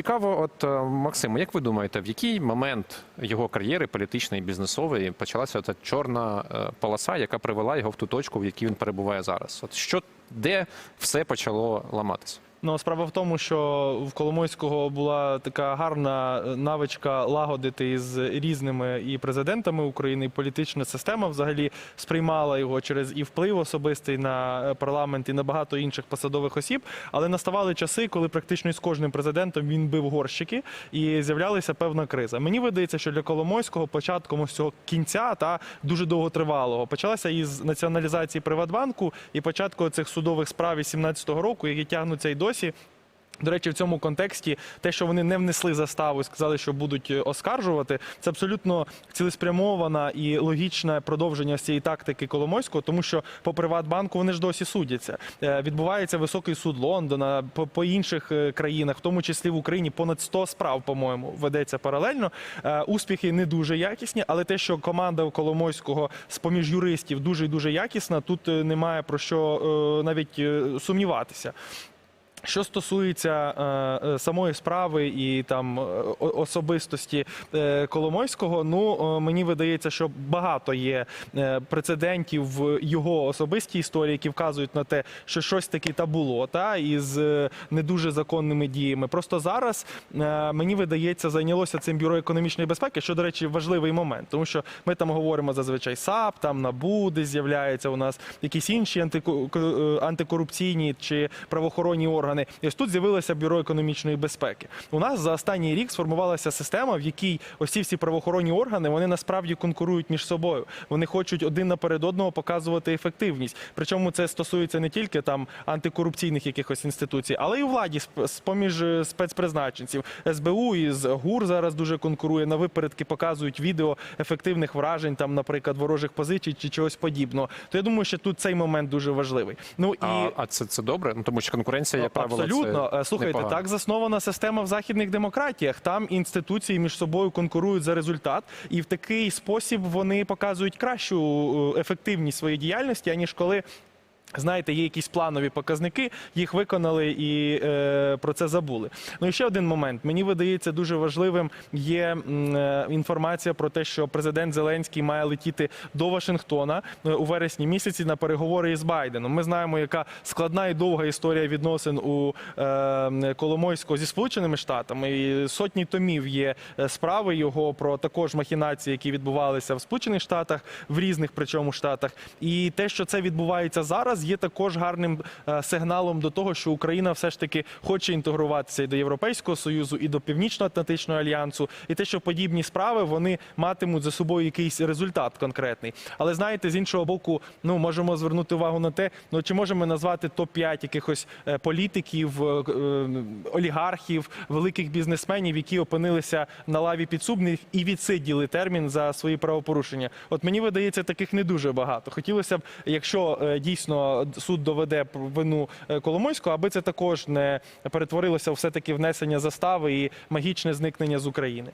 цікаво, от Максиму, як ви думаєте, в який момент його кар'єри політичної, бізнесової почалася ця чорна е, полоса, яка привела його в ту точку, в якій він перебуває зараз? От що де все почало ламатися? Ну, справа в тому, що в Коломойського була така гарна е, навичка лагодити із різними і президентами України, і політична система взагалі сприймала його через і вплив особистий на е, парламент і на багато інших посадових осіб. Але наставали часи, коли практично із кожним президентом він бив горщики і з'являлася певна криза. Мені видається, що для Коломойського початком ось цього кінця та дуже довготривалого почалася із націоналізації Приватбанку і початку цих судових справ 17-го року, які тягнуться й досі. До речі, в цьому контексті те, що вони не внесли заставу сказали, що будуть е, оскаржувати, це абсолютно цілеспрямована і логічне продовження цієї тактики Коломойського, тому що по Приватбанку вони ж досі судяться. Е, Відбувається високий суд Лондона по, по інших е, країнах, в тому числі в Україні, понад 100 справ, по-моєму, ведеться паралельно. Успіхи не дуже якісні, але те, що команда Коломойського з поміж юристів дуже дуже якісна, тут немає про що навіть сумніватися. Що стосується е, е, самої справи і там е, особистості е, Коломойського, ну е, мені видається, що багато є е, прецедентів в його особистій історії, які вказують на те, що щось таке та було, та із не дуже законними діями. Просто зараз е, мені видається, зайнялося цим бюро економічної безпеки, що, до речі, важливий момент, тому що ми там говоримо зазвичай САП, там НАБУ, де з'являється у нас якісь інші антико- антикорупційні чи правоохоронні органи. І ось тут з'явилося бюро економічної безпеки. У нас за останній рік сформувалася система, в якій ось ці всі правоохоронні органи вони насправді конкурують між собою. Вони хочуть один наперед одного показувати ефективність. Причому це стосується не тільки там антикорупційних якихось інституцій, але й у владі сп- з поміж е, спецпризначенців. СБУ із ГУР зараз дуже конкурує. На випередки показують відео ефективних вражень, там, наприклад, ворожих позицій чи чогось подібного. То я думаю, що тут цей момент дуже важливий. Ну і А, а це, це добре? Ну тому що конкуренція, як правило, Абсолютно. це Слухайте, непогано. так заснована система в західних демократіях. Там інституції між собою конкурують за результат, і в такий спосіб вони показують кращу е, ефективність своєї діяльності, аніж коли. Знаєте, є якісь планові показники, їх виконали і е, про це забули. Ну і ще один момент. Мені видається дуже важливим є е, інформація про те, що президент Зеленський має летіти до Вашингтона е, у вересні місяці на переговори із Байденом. Ми знаємо, яка складна і довга історія відносин у е, Коломойського зі Сполученими Штатами. І сотні томів є е, справи його про також махінації, які відбувалися в Сполучених Штатах, в різних причому штатах. І те, що це відбувається зараз, є також гарним е, сигналом до того, що Україна все ж таки хоче інтегруватися і до Європейського союзу, і до Північно-Атлантичного альянсу, і те, що подібні справи вони матимуть за собою якийсь результат конкретний. Але знаєте, з іншого боку, ну можемо звернути увагу на те, ну чи можемо назвати топ 5 якихось е, політиків, е, олігархів, великих бізнесменів, які опинилися на лаві підсудних і відсиділи термін за свої правопорушення. От мені видається, таких не дуже багато. Хотілося б, якщо дійсно суд доведе вину е, Коломойського, аби це також не перетворилося все таки внесення застави і магічне зникнення з України.